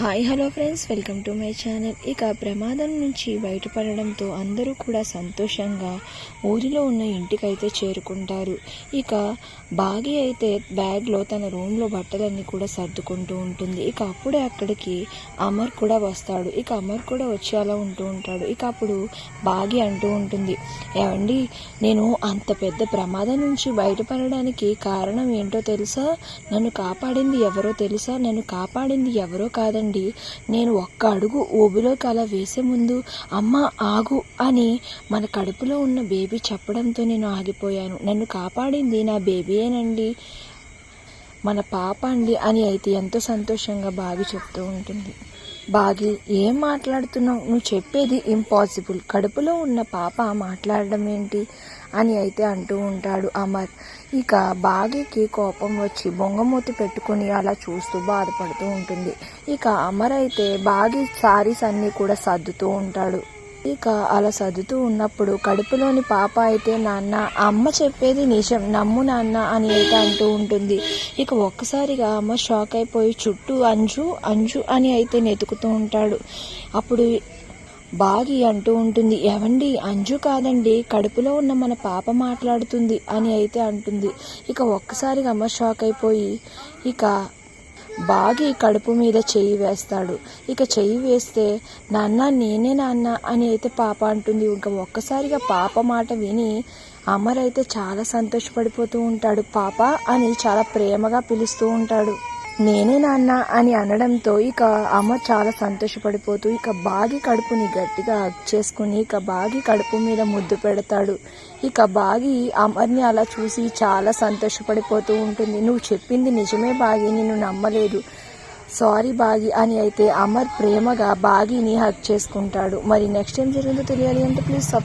Hi hello friends welcome to my channel. ఇక ప్రమాదం నుంచి బయటపడడంతో అందరూ కూడా సంతోషంగా ఊరిలో ఉన్న ఇంటికైతే చేరుకుంటారు. ఇక బాగి అయితే బ్యాగ్లో తన రూమ్లో బట్టలన్నీ కూడా సర్దుకుంటూ ఉంటుంది. ఇక అప్పుడే అక్కడికి అమర్ కూడా వస్తాడు. ఇక అమర్ కూడా వచ్చి అలా ఉంటూ ఉంటాడు. ఇక అప్పుడు బాగి అంటూ ఉంటుంది ఏమండి నేను అంత పెద్ద ప్రమాదం నుంచి బయటపడడానికి కారణం ఏంటో తెలుసా? నన్ను కాపాడింది ఎవరో తెలుసా? నన్ను కాపాడింది ఎవరో కాదండి. నేను ఒక్క అడుగు ఊబిలోకి అలా వేసే ముందు అమ్మ ఆగు అని మన కడుపులో ఉన్న బేబీ చెప్పడంతో నేను ఆగిపోయాను. నన్ను కాపాడింది నా బేబీయేనండి. మన పాప అండి అని అయితే ఎంతో సంతోషంగా బాగా చెప్తూ ఉంటుంది. బాగి ఏం మాట్లాడుతున్నావు? నువ్వు చెప్పేది ఇంపాసిబుల్ కడుపులో ఉన్న పాప మాట్లాడడం ఏంటి అని అయితే అంటూ ఉంటాడు అమర్. ఇక బాగికి కోపం వచ్చి బొంగమూతి పెట్టుకుని అలా చూస్తూ బాధపడుతూ ఉంటుంది. ఇక అమర్ అయితే బాగి సారీస్ అన్నీ కూడా సర్దుతూ ఉంటాడు. ఇక అలా సర్దుతూ ఉన్నప్పుడు కడుపులోని పాప అయితే నాన్న అమ్మ చెప్పేది నిజం. నమ్ము నాన్న అని అయితే అంటూ ఉంటుంది. ఇక ఒక్కసారిగా అమ్మ షాక్ అయిపోయి చుట్టూ అంజు అంజు అని అయితే నెతుకుతూ ఉంటాడు. అప్పుడు బాగి అంటూ ఉంటుంది ఎవండి అంజు కాదండి కడుపులో ఉన్న మన పాప మాట్లాడుతుంది అని అయితే అంటుంది. ఇక ఒక్కసారిగా అమ్మ షాక్ అయిపోయి ఇక బాగి కడుపు మీద చెయ్యి వేస్తాడు. ఇక చెయ్యి వేస్తే నాన్న నేనే నాన్న అని అయితే పాప అంటుంది. ఇంకా ఒక్కసారిగా పాప మాట విని అమర్ అయితే చాలా సంతోషపడిపోతూ ఉంటాడు. పాప అని చాలా ప్రేమగా పిలుస్తూ ఉంటాడు. నేనే నాన్న అని అనడంతో ఇక అమ్మ చాలా సంతోషపడిపోతూ ఇక బాగి కడుపుని గట్టిగా హక్ చేసుకుని ఇక బాగి కడుపు మీద ముద్దు పెడతాడు. ఇక బాగి అమర్ని అలా చూసి చాలా సంతోషపడిపోతూ ఉంటుంది. నువ్వు చెప్పింది నిజమే బాగి నిన్ను నమ్మలేదు. సారీ బాగి అని అయితే అమర్ ప్రేమగా బాగిని హక్ చేసుకుంటాడు. మరి నెక్స్ట్ ఏం జరిగిందో తెలియాలి అంటే ప్లీజ్